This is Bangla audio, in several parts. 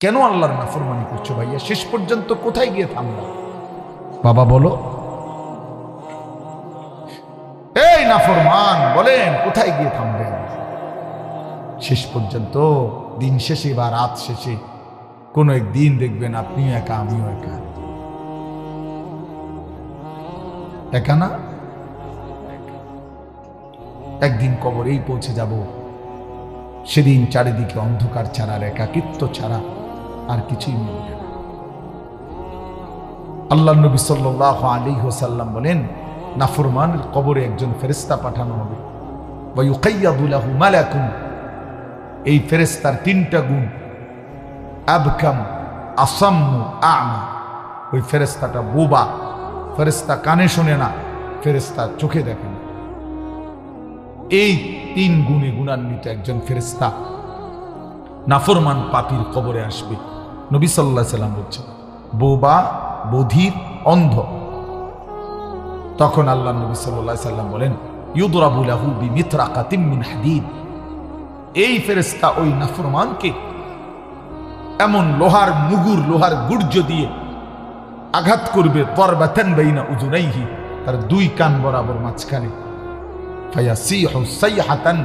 কেন আল্লাহর নাফরমানি করছ ভাইয়া? শেষ পর্যন্ত কোথায় গিয়ে থামলা? বাবা, বলো। এই নাফরমান, বলেন, কোথায় গিয়ে থামবেন শেষ পর্যন্ত, দিন শেষে বা রাত শেষে, কোনো একদিন দেখবেন আপনিও একা, আমিও একা। একা না? একদিন কবরেই পৌঁছে যাব। সেদিন চারিদিকে অন্ধকার ছাড়া আর একাকিত্ব ছাড়া আর কিছুই মিলবে না। আল্লাহ নবী সাল্লাহ আলী হোসাল্লাম বলেন, নাফরমানের কবরে একজন ফেরেস্তা পাঠানো হবে। এই ফেরেস্তার তিনটা গুণ, আবকাম, আসাম্মু, আমা। ওই ফেরেস্তাটা বোবা ফেরেস্তা কানে শোনে না ফেরেস্তা চোখে দেখে না। এই তিন গুণে গুণান্বিত একজন ফেরেস্তা নাফরমান পাপির কবরে আসবে। নবী সাল্লাহ সাল্লাম বলছেন বোবা, বধির, অন্ধ। তখন আল্লাহ নবী সাল্লাহ সাল্লাম বলেন বি মিত্রাকাতিম মিন হাদিদ। এই ফেরেস্তা ওই নাফরমানকে এমন লোহার মুগুর, লোহার গুর্জ দিয়ে আঘাত করবে, তরবাতেন বাইনা উজুনাইহি তার দুই কান বরাবর মাঝখানে। ফায়াসিহু সাইহাতান,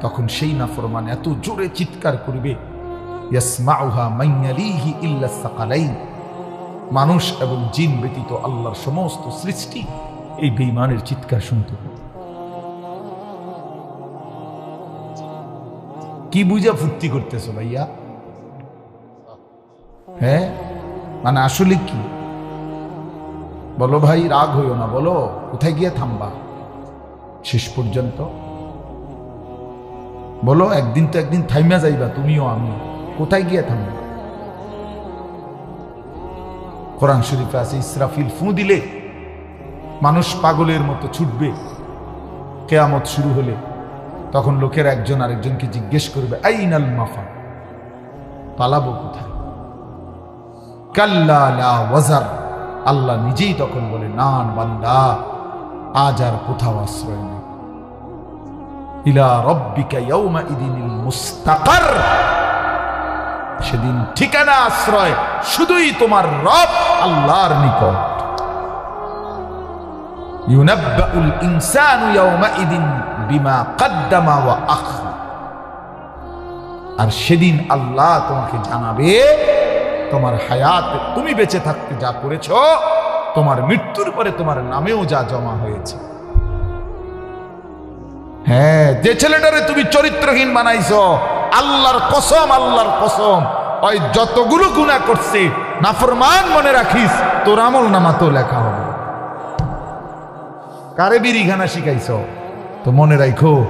তখন সেই নাফরমান এত জোরে চিৎকার করবে ইল্লা মানুষ এবং জিন ব্যতীত আল্লাহর সমস্ত সৃষ্টি এই বেঈমানের চিৎকার শুনতে কি বুঝা ফুর্তি করতেছ ভাইয়া? হ্যাঁ? মানে আসলে কি? বলো ভাই, রাগ হইও না, বলো। কোথায় গিয়ে থামবা? শেষ পর্যন্ত? বলো, একদিন তো একদিন থাইমা যাইবা, তুমিও আমি কোথায় গিয়ে থামবা কোরআন শরীফে আছে, ইসরাফিল ফু দিলে মানুষ পাগলের মতো ছুটবে। কেয়ামত শুরু হলে তখন লোকের একজন আরেকজনকে জিজ্ঞেস করবে, আইনাল মাফা? পালাবো কোথায়? কাল্লা ওয়াজার। আল্লাহ নিজেই তখন বলে নান বান্দা, আজ আর কোথাও আশ্রয় নেই। ইলা রব্বিকা ইয়াউমা ইদিনিল মুস্তাকার। সেদিন ঠিকানা আশ্রয় শুধুই তোমার রব আল্লাহর নিকট। ইউনাব্বাউল ইনসানু ইয়াউমাইদিন বিমা কাদ্দামা ওয়া আখরা আর সেদিন আল্লাহ তোমাকে জানাবে, তোমার হায়াত তুমি বেঁচে থাকতে যা করেছ, তোমার মৃত্যুর পরে তোমার নামেও যা জমা হয়েছে। হ্যাঁ যে ছেলেটারে তুমি চরিত্রহীন বানাইছো আল্লাহর কসম আল্লাহর কসম। ওই যতগুলো গুণা করছে, নাফরমান মনে রাখিস, তোর আমল নামা তো লেখা হবে। কারে বিড়ি খানা শিখাইছ? তো মনে রাখো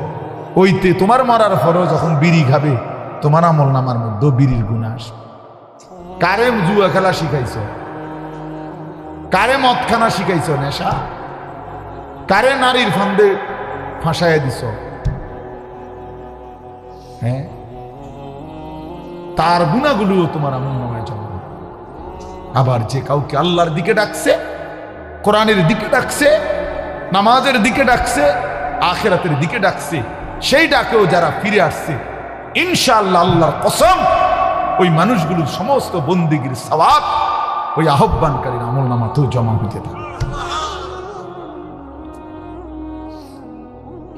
ওইতে তোমার মরার পরও যখন বিড়ি খাবে, তোমার আমল নামার মধ্যে বিড়ির গুণা আসবে। কারে জুয়া খেলা শিখাইছ? কারে মদ খানা শিখাইছ, নেশা? কারে নারীর ফান্দে ফাঁসাইয়া দিছ? হ্যাঁ? তার গুণাগুলোও তোমার আমল নামায় হবে। আবার যে কাউকে আল্লাহর দিকে ডাকছে, কোরআনের দিকে ডাকছে, নামাজের দিকে ডাকছে, আখেরাতের দিকে ডাকছে, সেই ডাকেও যারা ফিরে আসছে, ইনশাআল্লাহ আল্লাহর কসম, ওই মানুষগুলোর সমস্ত বন্দিগির সবাব ওই আহ্বানকারীর আমল নামাতেও জমা হতে থাকে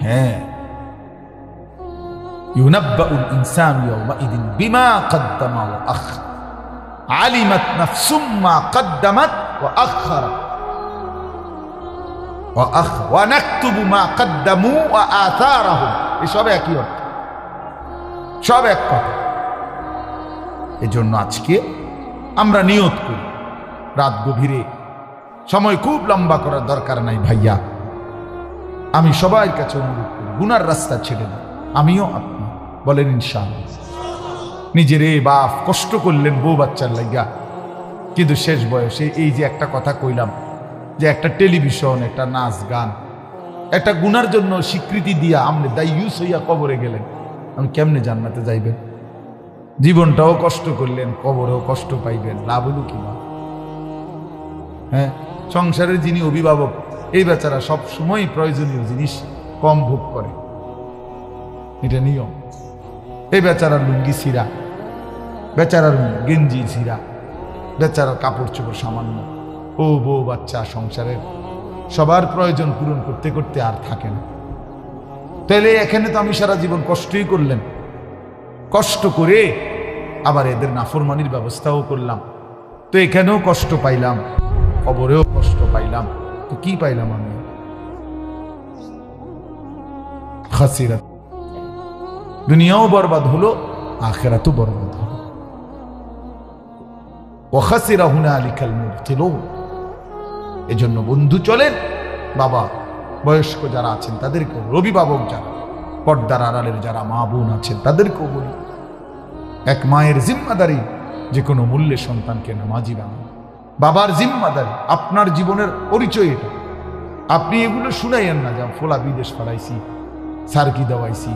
হ্যাঁ ينبأ الإنسان يومئذ বিমা قدم وأخر. علمت نفس ما قدمت وأخر ওয়া ونكتب ما قدموا وآثارهم. إيش মা কদ্দামু ওয়া আথারাহুম একই সব এক কথা। এজন্য আজকে আমরা নিয়ত করি, রাত গভীরে। সময় খুব লম্বা করার দরকার নাই ভাইয়া। আমি সবাই কাছে অনুরোধ করি, গুনার রাস্তা ছেড়ে দিই আমিও আপনি বলেন ইনশাআল্লাহ। নিজের বাপ, কষ্ট করলেন বউ বাচ্চার লাগিয়া কিন্তু শেষ বয়সে এই যে একটা কথা কইলাম, যে একটা টেলিভিশন, একটা নাচ গান, একটা গুনার জন্য স্বীকৃতি দিয়া আপনি দাই ইউস হইয়া কবরে গেলেন। আমি কেমনে জান্নাতে যাইবেন? জীবনটাও কষ্ট করলেন, কবরেও কষ্ট পাইবেন, লাভ হলো কি না হ্যাঁ সংসারের যিনি অভিভাবক, এই বেচারা সব সময় প্রয়োজনীয় জিনিস কম ভোগ করে। এটা নিয়ম। এই বেচারা লুঙ্গি সিরা বেচারার গেঞ্জি ঝিরা বেচারার কাপড় চোপড় সামান্য। ও বউ বাচ্চা সংসারের সবার প্রয়োজন পূরণ করতে করতে আর থাকে না। তাহলে এখানে তো আমি সারা জীবন কষ্টই করলেন কষ্ট করে আবার এদের নাফরমানির ব্যবস্থাও করলাম। তো এখানেও কষ্ট পাইলাম, কবরেও কষ্ট পাইলাম। তো কি পাইলাম আমি? খাসিরাত। দুনিয়াও বরবাদ হলো, আখেরাতও বরবাদ হলো। ও খাসিরা হুনা আলিকাল মুবতিলুন। এজন্য বন্ধু চলেন, বাবা, বয়স্ক যারা আছেন তাদেরকেও অভিভাবক যারা, পর্দার আড়ালের যারা মা বোন আছেন তাদেরকেও বলি, এক মায়ের জিম্মাদারি যে কোনো মূল্যে সন্তানকে নামাজি বানানো। বাবার জিম্মাদারি, আপনার জীবনের পরিচয় এটা। আপনি এগুলো শুনাইয়েন না, যা ফোলা বিদেশ ফলাইছি সার্কি দেওয়াইছি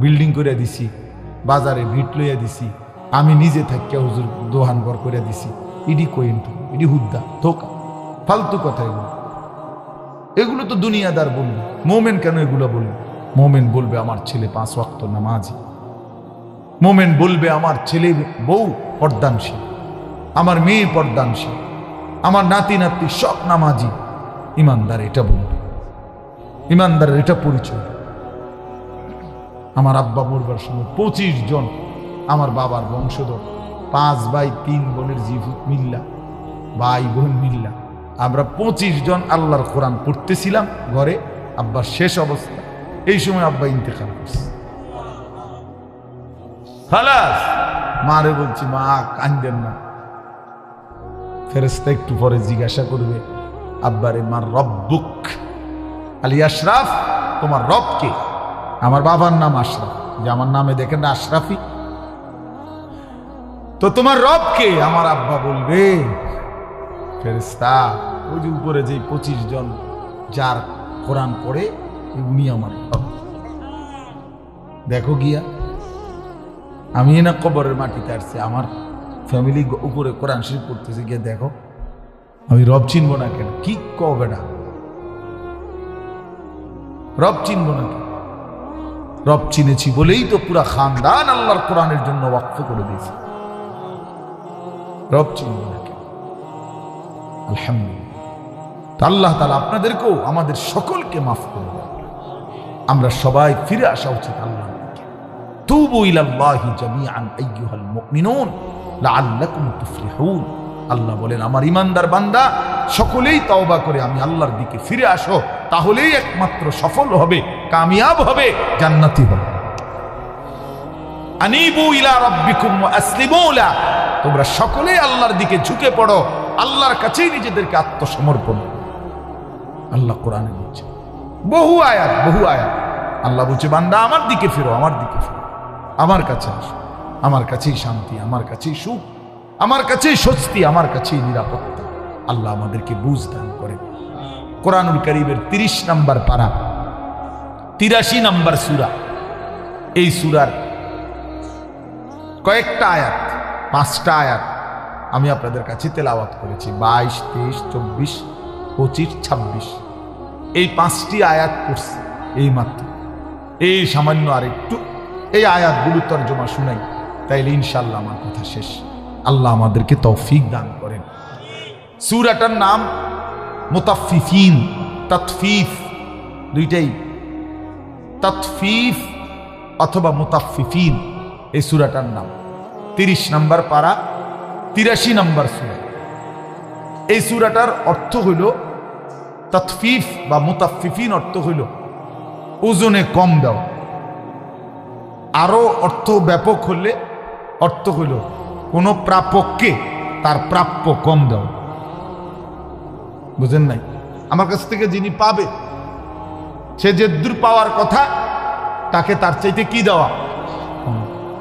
বিল্ডিং করে দিছি, বাজারে ভিট লইয়া দিছি, আমি নিজে থাকিয়া হুজুর দোহান ঘর করে দিছি। ইডি কইন তো ইডি হুদ্দা, ধোকা, ফালতু কথা এগুলো। এগুলো তো দুনিয়াদার বলবে। মোমেন কেন এগুলো বলবে? মোমেন বলবে আমার ছেলে পাঁচ ওয়াক্ত নামাজি। মোমেন বলবে আমার ছেলে বউ পর্দানশীল। আমার মেয়ে পর্দানশীল। আমার নাতি নাতি সব নামাজি। ইমানদার এটা বলবে। ইমানদারের এটা পরিচয়। আমার আব্বা মরবার সময় পঁচিশ জন আমার বাবার বংশধর, পাঁচ ভাই, তিন বোনের জিভুত মিল্লা, ভাই বোন মিল্লা। আমরা পঁচিশ জন আল্লাহর কোরআন পড়তেছিলাম ঘরে, আব্বার শেষ অবস্থা। এই সময় আব্বা ইন্তেকাল করছে। খালাস! মারে বলছি, মা, কান্দেন না। ফেরেস্তা একটু পরে জিজ্ঞাসা করবে, আব্বারে, মার রব্বুক আলী আশরাফ, তোমার রব কে? আমার বাবার নাম আশরাফ। যে আমার নামে দেখেন না আশরাফি। তো তোমার রব কে? আমার আব্বা বলবে ফেরেস্তা ওই যে উপরে যে পঁচিশ জন যার কোরআন পড়ে, উনি আমার দেখো গিয়া, আমি না কবরের মাটিতে আসছি, আমার ফ্যামিলি উপরে কোরআন শরীফ পড়তেছে, গিয়ে দেখো। আমি রব চিনবো না কেন? কি কবে না রব চিনবো না কেন? রব চিনেছি বলেই তো পুরা খানদান আল্লাহর কোরআনের জন্য ওয়াক্ফ করে দিয়েছি। রব চিনবো না কেন আলহামদুলিল্লাহ। আল্লাহ তালা আপনাদেরকেও, আমাদের সকলকে মাফ করে দেন। আমরা সবাই ফিরে আসা উচিত আল্লাহ তুবু ইলাল্লাহি জামিআন, আইয়ুহাল মুমিনুন, লাআল্লাকুম তুফলিহুন। আল্লাহ বলেন, আমার ইমানদার বান্দা সকলেই তওবা করে আমি আল্লাহর দিকে ফিরে আসো, তাহলেই একমাত্র সফল হবে, কামিয়াব হবে, জান্নাতি হবে। আনিবু ইলা রাব্বিকুম ওয়া আসলিমু লা। তোমরা সকলেই আল্লাহর দিকে ঝুঁকে পড়ো, আল্লাহর কাছেই নিজেদেরকে আত্মসমর্পণ। আল্লাহ কোরআনে বলছে, বহু আয়াত বহু আয়াত। আল্লাহ বলছে, বান্দা, আমার দিকে ফিরো, আমার দিকে ফিরো। আমার কাছে আসো। আমার কাছেই শান্তি, আমার কাছেই সুখ, আমার কাছেই স্বস্তি, আমার কাছেই নিরাপত্তা। আল্লাহ আমাদেরকে বুঝ দান করে। কোরআনুল করিমের তিরিশ নাম্বার পারা, তিরাশি নাম্বার সুরা, এই সুরার কয়েকটা আয়াত, পাঁচটা আয়াত আমি আপনাদের কাছে তেলাওয়াত করেছি, বাইশ, তেইশ, চব্বিশ, পঁচিশ, ছাব্বিশ। এই পাঁচটি আয়াত করছি এই মাত্র। এই সামান্য আর একটু এই আয়াতগুলো তর্জমা শুনাই, তাইলে ইনশাল্লাহ আমার কথা শেষ। আল্লাহ আমাদেরকে তৌফিক দান সুরাটার নাম মোতাফিফিন তৎফিফ দুইটাই। তৎফিফ অথবা মোতাফিফিন এই সুরাটার নাম। তিরিশ নাম্বার পারা, তিরাশি নাম্বার সুরা। এই সুরাটার অর্থ হইল তৎফিফ বা মোতাফিফিন অর্থ হইল, ওজনে কম দাও। আরও অর্থ ব্যাপক হলে অর্থ হইল, কোনো প্রাপককে তার প্রাপ্য কম দাও। বুঝেন নাই? আমার কাছ থেকে যিনি পাবে, সে যে দূর পাওয়ার কথা, তাকে তার চাইতে কি দেওয়া?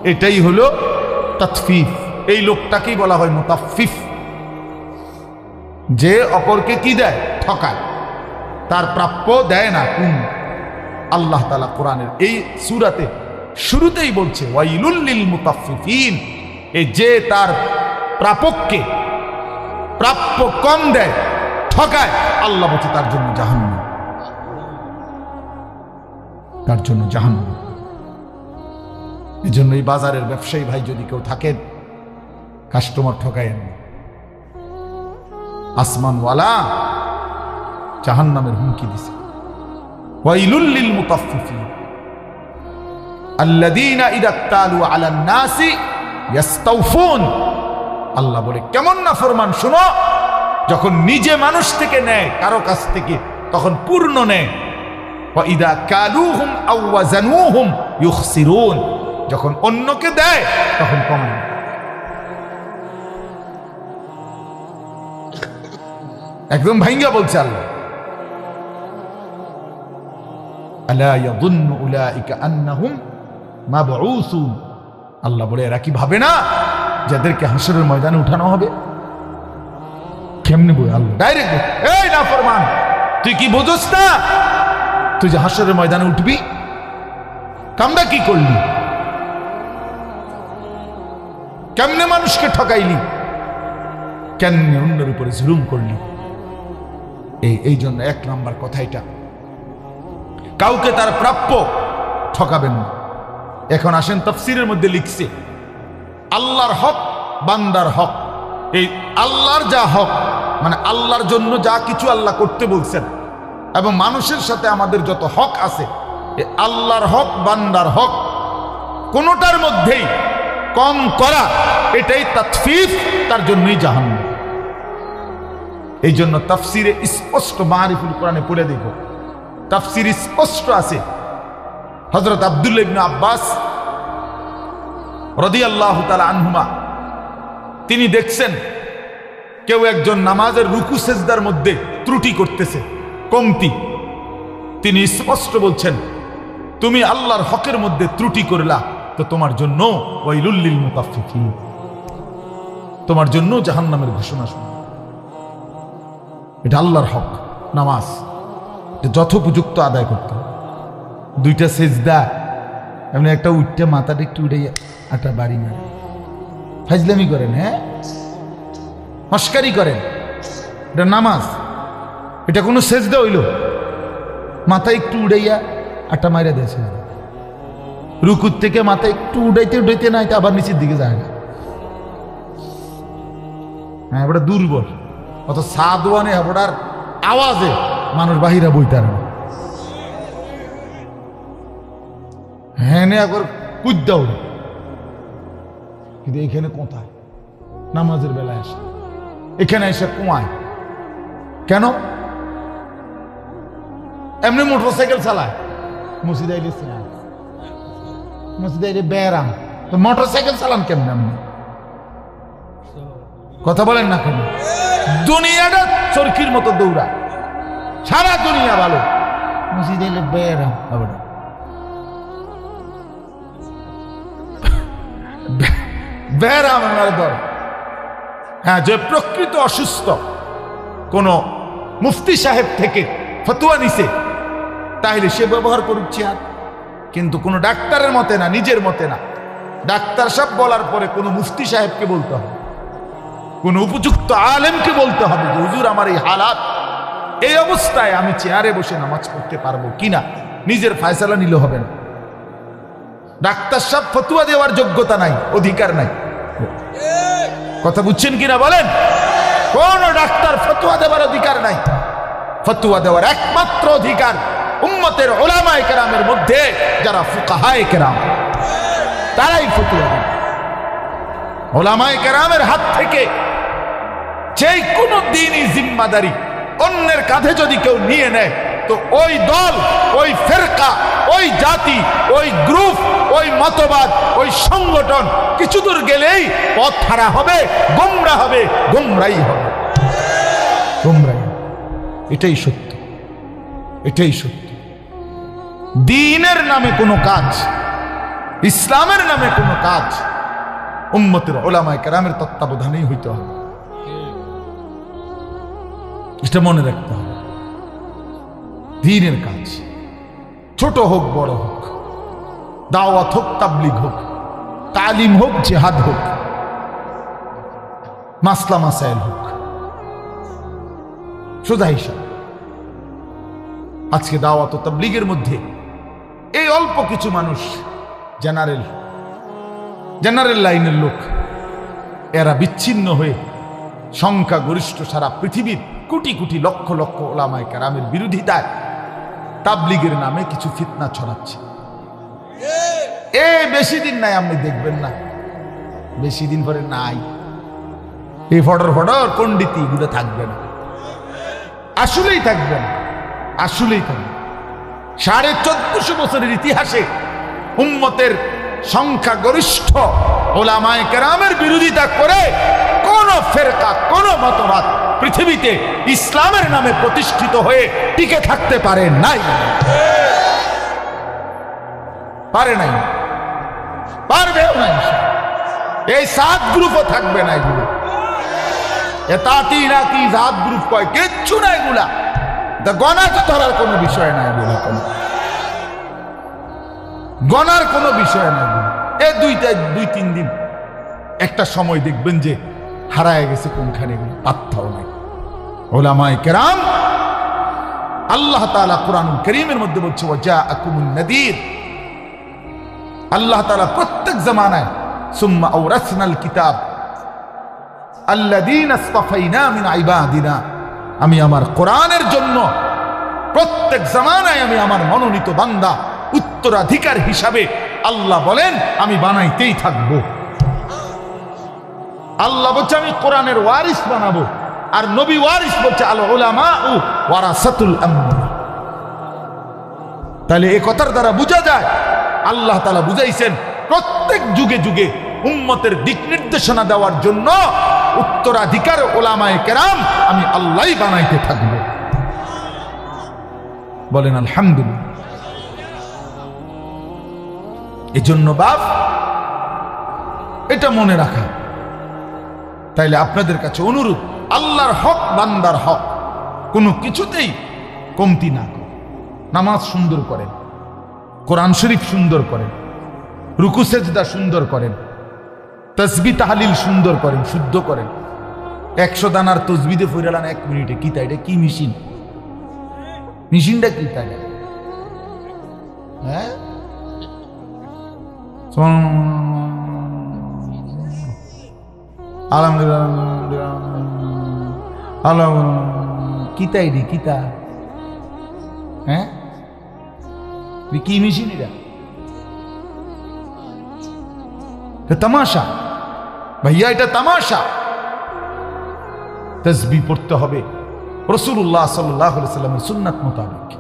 এটাই হলো তৎফিফ এই লোকটাকেই বলা হয় মোতাফিফ যে অপরকে কি দেয়? ঠকায়। তার প্রাপ্য দেয় না। কোন আল্লাহ তালা কোরআনের এই সুরাতে শুরুতেই বলছে ওয়াইলুল্লিল মুতাফিফিন এই যে তার প্রাপককে প্রাপ্য কম দেয় ঠকায়। আল্লাহ বলছে, তার জন্য জাহান্ন তার জন্য জাহান্ন এই জন্য এই বাজারের ব্যবসায়ী ভাই যদি কেউ থাকেন, কাস্টমার ঠকাইয়েন না। আসমানওয়ালা জাহান নামের হুমকি দিছে। ওয়াইলুল্লিল মুতাফফিফিন। আল্লাযীনা ইযা আলান নাসি ইয়াস্তাউফুন। আল্লাহ বলে, কেমন না ফরমান, শুনো। যখন নিজে মানুষ থেকে নেয়, কারও কাছ থেকে, তখন পূর্ণ নেয়। যখন অন্যকে দেয়, তখন কমায়। একদম ভাঙ্গা বলছে আল্লাহ। আল্লাহ বলে, এরা কি ভাবে না, যাদেরকে হাসরের ময়দানে উঠানো হবে? কেমনে বই আল্লাহ ডাইরেক্ট এই না ফরমান। তুই কি বুঝোস না? তুই যে হাসরের ময়দানে উঠবি কামটা কি করলি? কেমনে মানুষকে ঠকাইলি? কেমনে অন্যের উপরে জুলুম করলি? এই এই জন্য এক নাম্বার কথা এটা। কাউকে তার প্রাপ্য ঠকাবেন না। এখন আসেন তফসিরের মধ্যে লিখছে, আল্লাহর হক, বান্দার হক। এই আল্লাহর যা হক মানে আল্লাহর জন্য যা কিছু আল্লাহ করতে বলছেন। এবং মানুষের সাথে আমাদের যত হক আছে আল্লাহর হক, বান্দার হক, কোনোটার মধ্যেই কম করা, এটাই তাৎফিফ তার জন্যই জাহান্ন এই জন্য তাফসিরে স্পষ্ট মারিফুল কোরআনে পড়ে দেখো। তাফসির স্পষ্ট আছে। হজরত আব্দুল্লাহ ইবনে আব্বাস রদিয়াল্লাহু তালা আনহুমা, তিনি দেখছেন কেউ একজন নামাজের রুকু সেজদার মধ্যে ত্রুটি করতেছে, কমতি। তিনি স্পষ্ট বলছেন, তুমি আল্লাহর হকের মধ্যে ত্রুটি করলা, তো তোমার জন্য ওয়াইলুল্লিল মুতাফফিফিন তোমার জন্য জাহান্নামের ঘোষণা শুনো। এটা আল্লাহর হক, নামাজ। যথোপযুক্ত আদায় করতে দুইটা সেজদা, এমনি একটা উঠতে মাথাটা একটু উঠে একটা বাড়ি মারে। ফাইজলামি করেন হ্যাঁ? হস্কারি করেন। এটা নামাজ। এটা কোনো সেজদা হইল। মাথা একটু উড়াইয়া আটা মাইরা দিয়েছে রুকুর থেকে মাথা একটু উড়াইতে উড়াইতে না আবার নিচের দিকে যায় না। হ্যাঁ এবার দুর্বল। অত সাদওয়ানে হাবড়ার আওয়াজে মানুষ বাহিরা বইতার না। হ্যাঁ একবার কুদ্দা উড়ে। কিন্তু এখানে কোথায়? নামাজের বেলায় আসে। এখানে এসে কুয়ায় কেন? এমনি মোটরসাইকেল চালায়। মসজিদ আইলে মসজিদ আইলে তো মোটরসাইকেল চালান কেমন এমনি কথা বলেন না কেন? দুনিয়াটা চরকির মতো দৌড়া। সারা দুনিয়া ভালো। মসজিদ এলে বেড়াম আবার বেড়াম আমার দর হ্যাঁ যে প্রকৃত অসুস্থ, কোন মুফতি সাহেব থেকে ফতুয়া নিছে, তাহলে সে ব্যবহার করুক চেয়ার। কিন্তু কোনো ডাক্তারের মতে না, নিজের মতে না, ডাক্তার সব বলার পরে কোনো মুফতি সাহেবকে বলতে হবে, কোন উপযুক্ত আলেমকে বলতে হবে যে, হুজুর, আমার এই হালাত, এই অবস্থায় আমি চেয়ারে বসে নামাজ পড়তে পারব কিনা নিজের ফায়সালা নিলে হবে না। ডাক্তার সব ফতুয়া দেওয়ার যোগ্যতা নাই, অধিকার নাই। কথা বুঝছেন কিনা বলেন? কোন ডাক্তার ফতুয়া দেওয়ার অধিকার নাই। ফতুয়া দেওয়ার একমাত্র অধিকার উম্মতের ওলামায় কেরামের মধ্যে, যারা ফুকাহায় কেরাম, তারাই ফতুয়া দেন। ওলামায় কেরামের হাত থেকে যে কোনো দিনই জিম্মাদারি অন্যের কাঁধে যদি কেউ নিয়ে নেয়, তো ওই দল, ওই ফেরকা, ওই জাতি, ওই গ্রুপ ওই মতবাদ, ওই সংগঠন কিছু দূর গেলেই পথ হারা হবে, গোমরা হবে, গোমরাই হবে। গোমরাই এটাই সত্য। এটাই সত্য। দিনের নামে কোনো কাজ, ইসলামের নামে কোনো কাজ উম্মতের ওলামায় কেরামের তত্ত্বাবধানেই হইতে হবে। এটা মনে রাখতে হবে। দিনের কাজ, ছোট হোক, বড় হোক দাওয়াত হোক, তাবলিগ হোক, তালিম হোক, জেহাদ হোক, মাসলা মাসাইল হোক। সোজা হিসাব। আজকে দাওয়াত ও তাবলিগের মধ্যে এই অল্প কিছু মানুষ জেনারেল জেনারেল লাইনের লোক, এরা বিচ্ছিন্ন হয়ে সংখ্যা গরিষ্ঠ সারা পৃথিবীর কোটি কোটি লক্ষ লক্ষ ওলামায় কারামের বিরোধিতায় তাবলিগের নামে কিছু ফিতনা ছড়াচ্ছে। এ, বেশি দিন নাই আপনি দেখবেন না। বেশি দিন পরে নাই। এই ফটর ফটর পণ্ডিতি এগুলো থাকবে না। আসলেই থাকবে না। আসলেই থাকবে। সাড়ে চোদ্দশো বছরের ইতিহাসে উম্মতের সংখ্যা গরিষ্ঠ ওলামায় কেরামের বিরোধিতা করে কোন ফেরকা, কোন মতবাদ পৃথিবীতে ইসলামের নামে প্রতিষ্ঠিত হয়ে টিকে থাকতে পারে নাই। পারে নাই। পারবেও না এই সাত গ্রুপও থাকবে না এগুলো। তাঁতি, নাতি, জাত গ্রুপ কয়, কিচ্ছু না এগুলা। গণা তো ধরার কোনো বিষয় না এগুলো কোনো। গণার কোনো বিষয় না এ দুইটা, দুই, তিন দিন। একটা সময় দেখবেন যে হারায় গেছে কোনখানে এগুলো, পাত্তাও নাই। ওলামায় কেরাম, আল্লাহ তাআলা কোরআন করিমের মধ্যে বলছে, ওয়া আকুমুন নদীর। আল্লাহ তাআলা প্রত্যেক জামানায়, সুম্মা আওরাসনাল কিতাব, আল্লাযীনা ইসতাফাইনা মিন আমি আমার কোরআনের জন্য প্রত্যেক জামানায় আমি আমার মনোনীত বান্দা, উত্তরাধিকার হিসাবে আল্লাহ বলেন, আমি বানাইতেই থাকব। আল্লাহ বলছে, আমি কোরআনের ওয়ারিস বানাবো। আর নবী ওয়ারিস বলছে আল ওলামা ও ওয়ারাসাতুল আম্বিয়া তাহলে এ কথার দ্বারা বোঝা যায়, আল্লাহ তালা বুঝাইছেন, প্রত্যেক যুগে যুগে উম্মতের দিক নির্দেশনা দেওয়ার জন্য উত্তরাধিকার ওলামায় কেরাম আমি আল্লাহ বানাইতে থাকব। বলেন, আলহামদুলিল্লাহ। এজন্য বাপ, এটা মনে রাখা। তাইলে আপনাদের কাছে অনুরোধ, আল্লাহর হক, বান্দার হক, কোনো কিছুতেই কমতি না। নামাজ সুন্দর করেন। কোরআন শরীফ সুন্দর করেন। রুকু সেজদা সুন্দর করেন। তসবি তাহালিল সুন্দর করেন, শুদ্ধ করেন। একশো দানার তসবিদে ফিরালান এক মিনিটে। কি তাই এটা কি মেশিন? মেশিনটা কি তাই হ্যাঁ? আলহামদুলিল্লাহ আলহাম কিতা হ্যাঁ? কি মেশিন তামাশা। ভাইয়া, এটা তামাশা। তসবি পড়তে হবে। রসুল্লাহ সাল্লামের সুন্নাত মোতাবেক।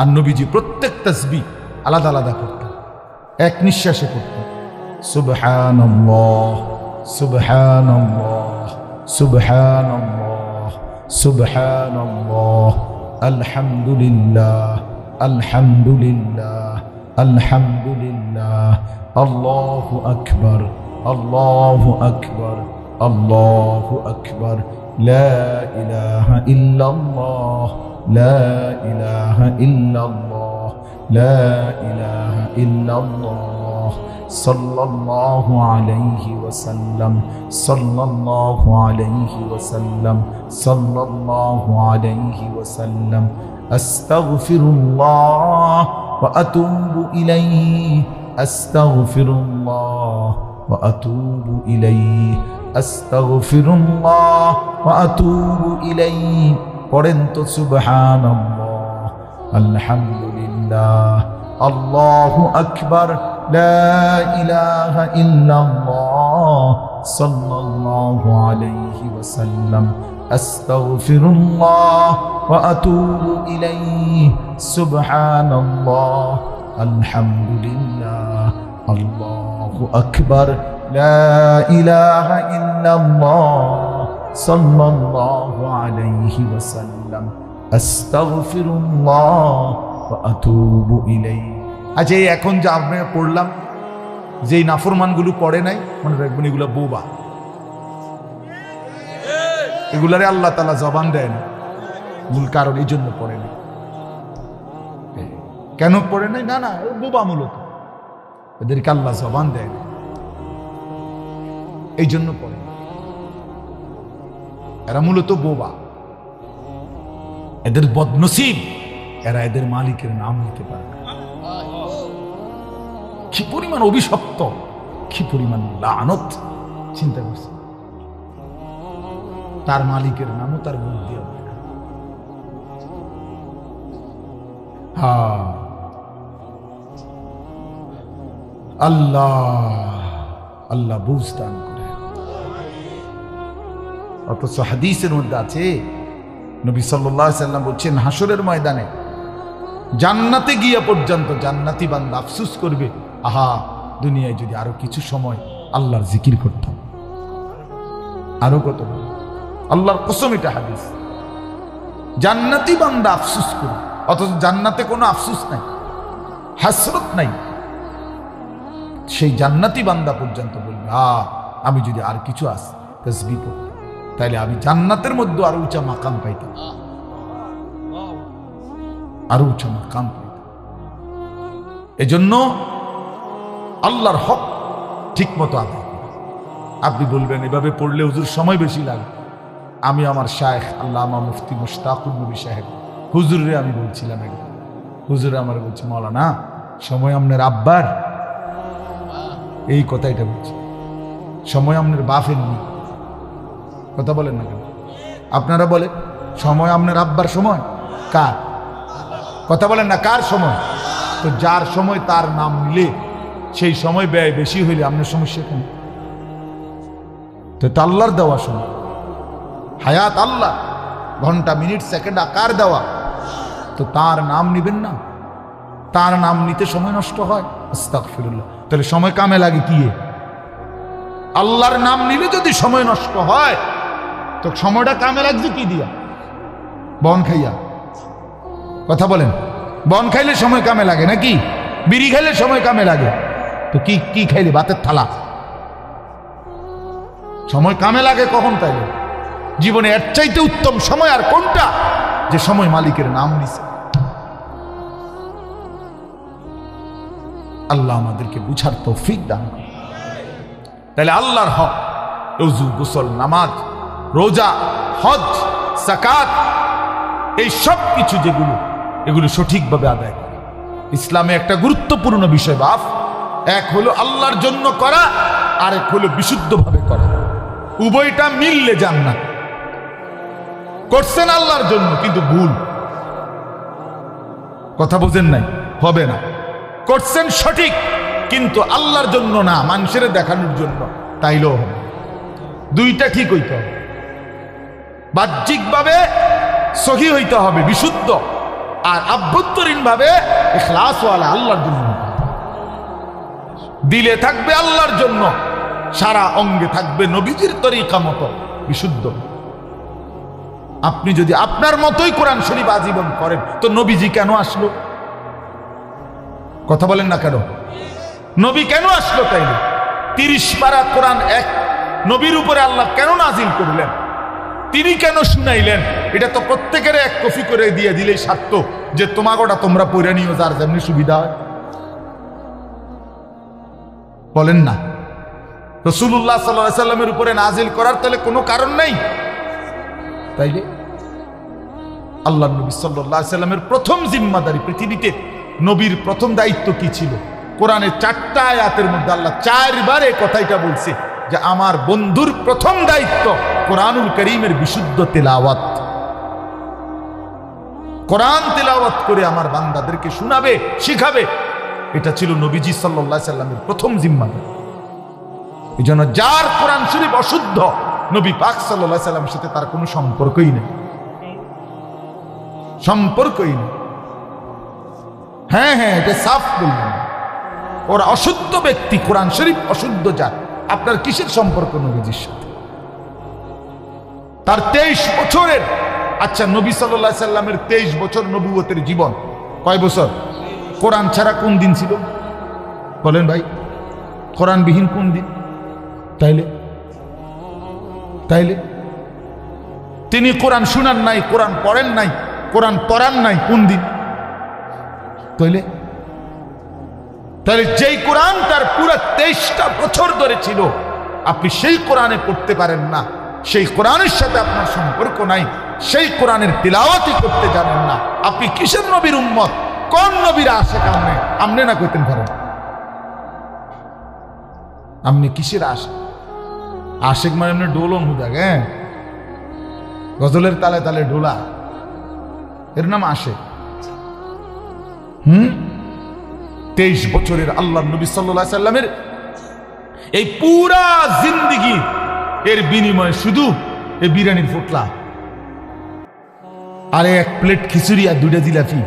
আর নবীজি প্রত্যেক তসবি আলাদা আলাদা এক নিঃশ্বাসে আলহামদুলিল্লাহ আলহামদুলিল্লাহ। الحمد لله الله أكبر. الله أكبر. الله أكبر. لا إله إلا الله. لا إله إلا الله. لا إله إلا الله. صلى الله عليه وسلم. صلى الله عليه وسلم. صلى الله عليه وسلم. أستغفر الله. আলাইহি ওয়াসাল্লাম সাল্লাল্লাহু আলাইহি ওয়াসাল্লাম আস্তাগফিরুল্লাহ ওয়া আতুবু ইলাইহি আস্তাগফিরুল্লাহ ওয়া আতুবু ইলাইহি আস্তাগফিরুল্লাহ ওয়া আতুবু ইলাইহি পড়েন তো সুবহানাল্লাহ। আলহামদুলিল্লাহ। আল্লাহু আকবার লা ইলাহা ইল্লাল্লাহ সাল্লাল্লাহু আলাইহি ওয়াসাল্লাম, আস্তাগফিরুল্লাহ ওয়া আতুবু ইলাইহি, সুবহানাল্লাহ, আলহামদুলিল্লাহ, আল্লাহু আকবার, লা ইলাহা ইল্লাল্লাহ, সাল্লাল্লাহু আলাইহি ওয়াসাল্লাম, আস্তাগফিরুল্লাহ ওয়া আতুবু ইলাইহি। আচ্ছা এই এখন যা আমরা পড়লাম যেই নাফরমানগুলো পড়ে নাই, মনে রাখবেন এগুলো বোবা। এগুলারে আল্লাহ তালা জবান দেয় না। মূল কারণ এই জন্য পড়ে নাই। কেন পড়ে নাই? না না বোবা মূলত। এদেরকে আল্লাহ জবান দেয় না। এই জন্য পড়ে এরা মূলত বোবা। এদের বদনসিব, এরা এদের মালিকের নাম নিতে পারে না। কি পরিমাণ অভিশপ্ত, কি পরিমাণ লানত, চিন্তা করছে। তার মালিকের নামও তার মুখ দিয়ে। হ্যাঁ। আল্লাহ আল্লাহ বুঝ দান করে। অথচ হাদিসের মধ্যে আছে, নবী সাল্লাহ সাল্লাম বলছেন হাসরের ময়দানে জান্নাতে গিয়া পর্যন্ত জান্নাতি বান্দা আফসুস করবে। আহা, দুনিয়ায় যদি আরও কিছু সময় আল্লাহর জিকির করতাম। আরও কত আল্লাহর কসম এটা হাদিস। জান্নাতি বান্দা আফসুস করবে অথচ জান্নাতে কোনো আফসুস নাই, হাসরত নাই। সেই জান্নাতি বান্দা পর্যন্ত বলবে, আ, আমি যদি আর কিছু আস তসবি তাইলে আমি জান্নাতের মধ্যে আরও উঁচা মাকাম পাইতাম। আরও উঁচা মাকাম পাইতাম। এজন্য আল্লাহর হক ঠিক মতো আদায়। আপনি বলবেন, এভাবে পড়লে হুজুর সময় বেশি লাগে। আমি আমার শায়েখ আল্লামা মুফতি মুশতাকুর নবী সাহেব হুজুরে আমি বলছিলাম একবার। হুজুরে আমার বলছে, মৌলানা, সময় আপনার আব্বার? এই কথা এটা বলছি। সময় আপনার বাফের নেই কথা বলেন না কেন? আপনারা বলে সময় আপনার আব্বার সময়? কার? কথা বলেন না, কার সময়? তো যার সময় তার নাম মিলে সেই সময় ব্যয় বেশি হইলে আপনার সমস্যা কেন? তো আল্লাহর দেওয়া সময় হায়াত আল্লাহ, ঘণ্টা, মিনিট, সেকেন্ড আকার দেওয়া। তো তার নাম নিবেন না। তার নাম নিতে সময় নষ্ট হয়। আস্তাগফিরুল্লাহ। তাহলে সময় কামে লাগে কি? আল্লাহর নাম নিলে যদি সময় নষ্ট হয়, তো সময়টা কামে লাগছে কি দিয়া? বন খাইয়া। কথা বলেন। বন খাইলে সময় কামে লাগে নাকি? বিড়ি খাইলে সময় কামে লাগে। তো কি কি খাইলে ভাতের থালা? সময় কামে লাগে কখন তাইলে? জীবনে এর চাইতে উত্তম সময় আর কোনটা? যে সময় মালিকের নাম নিছে। আল্লাহ আমাদেরকে বুঝার তৌফিক দান তাহলে আল্লাহর হক, রোজু, গোসল, নামাজ, রোজা, হজ সাকাত এই সব কিছু যেগুলো, এগুলো সঠিকভাবে আদায় করা। ইসলামে একটা গুরুত্বপূর্ণ বিষয় বাপ এক হলো আল্লাহর জন্য করা আর এক হলো বিশুদ্ধভাবে করা। উভয়টা মিললে যান না করছেন আল্লাহর জন্য, কিন্তু ভুল। কথা বোঝেন নাই? হবে না। করছেন সঠিক, কিন্তু আল্লাহর জন্য না, মানুষের দেখানোর জন্য। তাইলেও দুইটা ঠিক হইতে হবে। বাহ্যিকভাবে সহি হইতে হবে, বিশুদ্ধ। আর আভ্যন্তরীণ ভাবে এখলাসওয়ালা আল্লাহর জন্য। দিলে থাকবে আল্লাহর জন্য। সারা অঙ্গে থাকবে নবীজির তরিকা মতো, বিশুদ্ধ। আপনি যদি আপনার মতোই কোরআন শরীফ আজীবন করেন, তো নবীজি কেন আসলো? কথা বলেন না কেন? নবী কেন আসলো তাইলে? তিরিশ পারা কোরআন এক, নবীর উপরে আল্লাহ কেন নাজিল করলেন? তিনি কেন শুনাইলেন? এটা তো প্রত্যেকের এক কফি করে দিয়ে দিলেই সার্থ যে তোমাগোটা তোমরা পড়ে নিও, যার যেমনি সুবিধা হয়। বলেন না। রসুল্লাহ সাল্লাহ সাল্লামের উপরে নাজিল করার তাহলে কোনো কারণ নেই। তাইলে আল্লাহ নবী সাল্লাহ সাল্লামের প্রথম জিম্মাদারি পৃথিবীতে নবীর প্রথম দায়িত্ব কি ছিল? কোরআনের চারটা আয়াতের মধ্যে আল্লাহ চারবার এই কথাইটা বলছে যে, আমার বন্ধুর প্রথম দায়িত্ব কোরআনুল করিমের বিশুদ্ধ তেলাওয়াত। কোরআন তেলাওয়াত করে আমার বান্দাদেরকে শোনাবে, শিখাবে এটা ছিল নবীজি সাল্লাহ সাল্লামের প্রথম জিম্মাদারি। এই জন্য যার কোরআন শরীফ অশুদ্ধ, নবী পাক সাল্লাহ সাল্লামের সাথে তার কোনো সম্পর্কই নেই। সম্পর্কই নেই। হ্যাঁ হ্যাঁ এটা সাফ বললেন ওরা অশুদ্ধ ব্যক্তি, কোরআন শরীফ অশুদ্ধ যার আপনার কিসের সম্পর্ক নবীজির সাথে? তার তেইশ বছরের আচ্ছা নবী সাল্লাহ সাল্লামের তেইশ বছর নবুয়তের জীবন কয় বছর? কোরআন ছাড়া কোন দিন ছিল? বলেন ভাই, কোরআনবিহীন কোন দিন? তাইলে? তাইলে? তিনি কোরআন শুনান নাই, কোরআন পড়েন নাই, কোরআন পড়ান নাই কোন দিন? তাইলে? তাহলে যেই কোরআন তার পুরো তেইশটা বছর ধরে ছিল, আপনি সেই কোরআনে পড়তে পারেন না। সেই কোরআনের সাথে আপনার সম্পর্ক নাই, সেই কোরআনের তিলাওয়াতি করতে জানেন না। আপনি কিসের নবীর উম্মত? কোন নবীর আসে কামনে আমনে না করতেন পারেন আপনি কিসের আশে? আশেক মানে এমনি ডোলন হুদা হ্যাঁ গজলের তালে তালে ডোলা। এর নাম আসে হুম? তেইশ বছরের আল্লাহ নবী সাল্লাহ সাল্লামের এই পুরা জিন্দিগি এর বিনিময়ে শুধু এই বিরিয়ানির ফুটলা। আরে এক প্লেট খিচুড়ি আর দুইটা জিলাপি।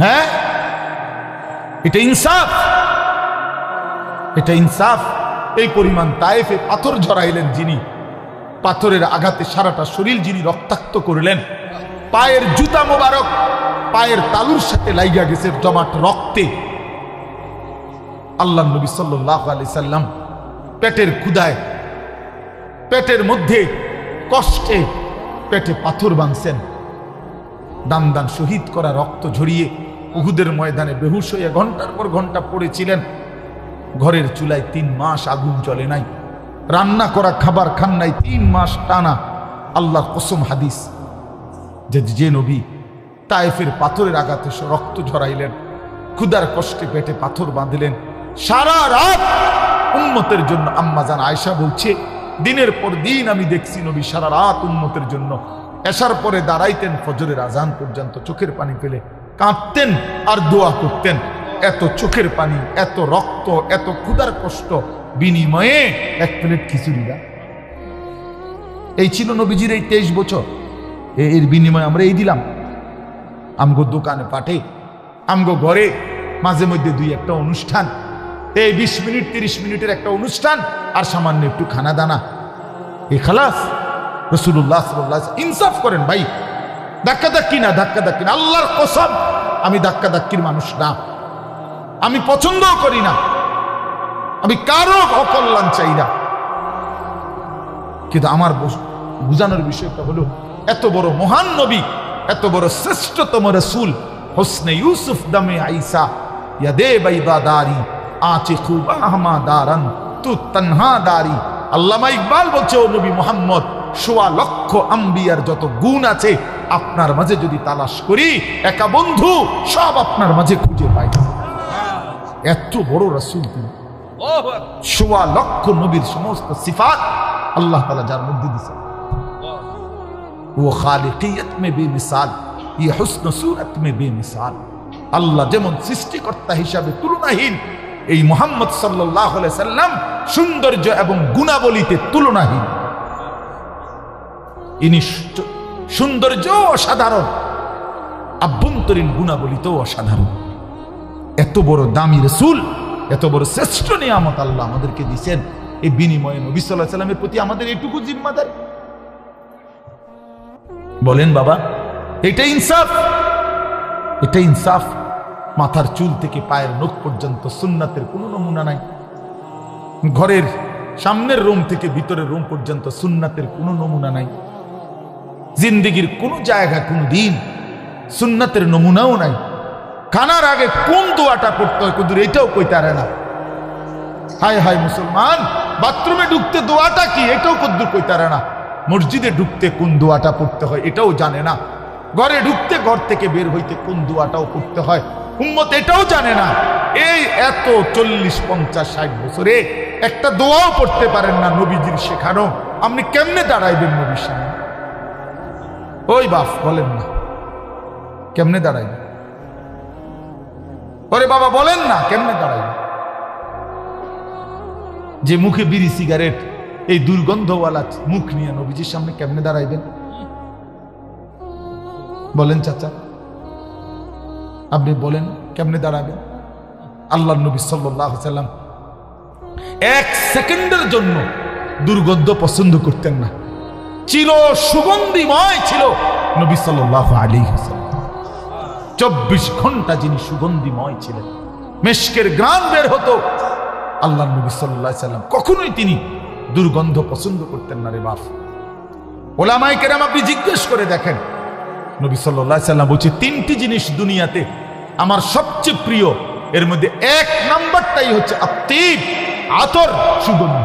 হ্যাঁ? এটা ইনসাফ। এটা ইনসাফ। এই পরিমাণ তায়েফে পাথর ঝরাইলেন যিনি। পাথরের আঘাতে সারাটা শরীর যিনি রক্তাক্ত করলেন। পায়ের জুতা মোবারক, পায়ের তালুর সাথে লাইগা গেছে জমাট রক্তে। আল্লাহ নবী সাল্লাহ আলি সাল্লাম পেটের ক্ষুদায় পেটের মধ্যে কষ্টে পেটে পাথর বাঁধছেন। দান দান শহীদ করা রক্ত ঝরিয়ে উহুদের ময়দানে বেহুশ হয়ে ঘণ্টার পর ঘণ্টা পড়েছিলেন। ঘরের চুলায় তিন মাস আগুন জ্বলে নাই। রান্না করা খাবার খান নাই, তিন মাস টানা। আল্লাহর কসম হাদিস। যে যে নবী তায়েফের পাথরের আঘাতে রক্ত ঝরাইলেন ক্ষুদার কষ্টে পেটে পাথর বাঁধলেন। সারা রাত উন্মতের জন্য আম্মাজান আয়সা বলছে, দিনের পর দিন আমি দেখছি নবী সারা রাত উন্মতের জন্য। এসার পরে দাঁড়াইতেন ফজরের আজান পর্যন্ত চোখের পানি ফেলে। কাঁদতেন আর দোয়া করতেন। এত চোখের পানি, এত রক্ত, এত ক্ষুদার কষ্ট, বিনিময়ে এক প্লেট খিচুড়ি দাও। এই ছিল নবীজির এই তেইশ বছর। এর বিনিময়ে আমরা এই দিলাম। আমগো দোকানে পাঠে, আমগো ঘরে মাঝে মধ্যে দুই একটা অনুষ্ঠান। এই বিশ মিনিট, তিরিশ মিনিটের একটা অনুষ্ঠান আর সামান্য একটু খানা দানা এ খালাস রসুল্লাহ সাল্লাহ ইনসাফ করেন ভাই। ধাক্কা ধাক্কি না ধাক্কা ধাক্কি না, আল্লাহর কসম। আমি ধাক্কা ধাক্কির মানুষ না। আমি পছন্দও করি না। আমি কারও অকল্যাণ চাই না। কিন্তু আমার বুঝানোর বিষয়টা হলো, এত বড় মহান নবী, এত বড় শ্রেষ্ঠতম রসুল, হোসনে ইউসুফ দমে আইসা ইয়াদে বাইদা দারি আচে খুব আহমা দারান, তু তন্হা দারি। আল্লামা ইকবাল বলছে, ও নবী মোহাম্মদ সোয়া লক্ষ আম্বিয়ার যত গুণ আছে আপনার মাঝে যদি তালাশ করি একা বন্ধু সব আপনার মাঝে খুঁজে পাই। এত বড় রসুল তিনি। সোয়া লক্ষ নবীর সমস্ত সিফাত আল্লাহ তালা যার মধ্যে দিছে ও খালিকিয়ত মে বেমিসাল ইয়ে হুসন সুরত মে বেমিসাল। আল্লাহ যেমন সৃষ্টিকর্তা হিসাবে তুলনাহীন এই মোহাম্মদ সাল্লাহ সাল্লাম সৌন্দর্য এবং গুণাবলীতে তুলনাহীন। ইনি সৌন্দর্য অসাধারণ। আভ্যন্তরীণ গুণাবলীতেও অসাধারণ। এত বড় দামি রসুল, এত বড় শ্রেষ্ঠ নিয়ামত আল্লাহ আমাদেরকে দিচ্ছেন এই বিনিময়ে নবী সাল্লাহ সাল্লামের প্রতি আমাদের এটুকু জিম্মাদারি। বলেন বাবা, এটা ইনসাফ। এটা ইনসাফ। মাথার চুল থেকে পায়ের নখ পর্যন্ত সুন্নাতের কোনো নমুনা নাই। ঘরের সামনের রুম থেকে ভিতরের রুম পর্যন্ত সুন্নাতের কোনো নমুনা নাই। জিন্দিগির কোনো জায়গা, কোনো দিন সুন্নাতের নমুনাও নাই। খানার আগে কোন দোয়াটা পড়তে হয় কুদুর, এটাও কইতে পারে না। হায় হায় মুসলমান, বাথরুমে ঢুকতে দোয়াটা কি, এটাও কদ্দুর কইতে পারে না। মসজিদে ঢুকতে কোন দোয়াটা পড়তে হয়, এটাও জানে না। ঘরে ঢুকতে ঘর থেকে বের হইতে কোন দোয়াটাও পড়তে হয়, উম্মত এটাও জানে না। এই এত চল্লিশ, পঞ্চাশ, ষাট বছরে একটা দোয়াও পড়তে পারেন না নবীজির শেখানো। আপনি কেমনে দাঁড়াইবেন নবীর সামনে? ওই বাপ, বলেন না। কেমনে দাঁড়াইবেন ওরে বাবা, বলেন না, কেমনে দাঁড়াইবেন যে মুখে বিড়ি, সিগারেট, এই দুর্গন্ধওয়ালা মুখ নিয়ে নবীজির সামনে কেমনে দাঁড়াইবেন বলেন, চাচা, আপনি বলেন, কেমনে দাঁড়াবেন আল্লাহ নবী সাল্লাহ সাল্লাম এক সেকেন্ডের জন্য দুর্গন্ধ পছন্দ করতেন না। ছিল, সুগন্ধিময় ছিল। নবী সাল্লাহ আলী চব্বিশ ঘণ্টা যিনি সুগন্ধিময় ছিলেন, মেশকের গ্রাম বের হতো। আল্লাহ নবী সাল্লাহ সাল্লাম কখনোই তিনি দুর্গন্ধ পছন্দ করতেন না রে বাপ। ওলামাই কেরাম আপনি জিজ্ঞেস করে দেখেন, নবী সাল্লাহ সাল্লাম বলছে, তিনটি জিনিস দুনিয়াতে আমার সবচেয়ে প্রিয়, এর মধ্যে এক নাম্বারটাই হচ্ছে আত্মিব আতর, সুগন্ধি।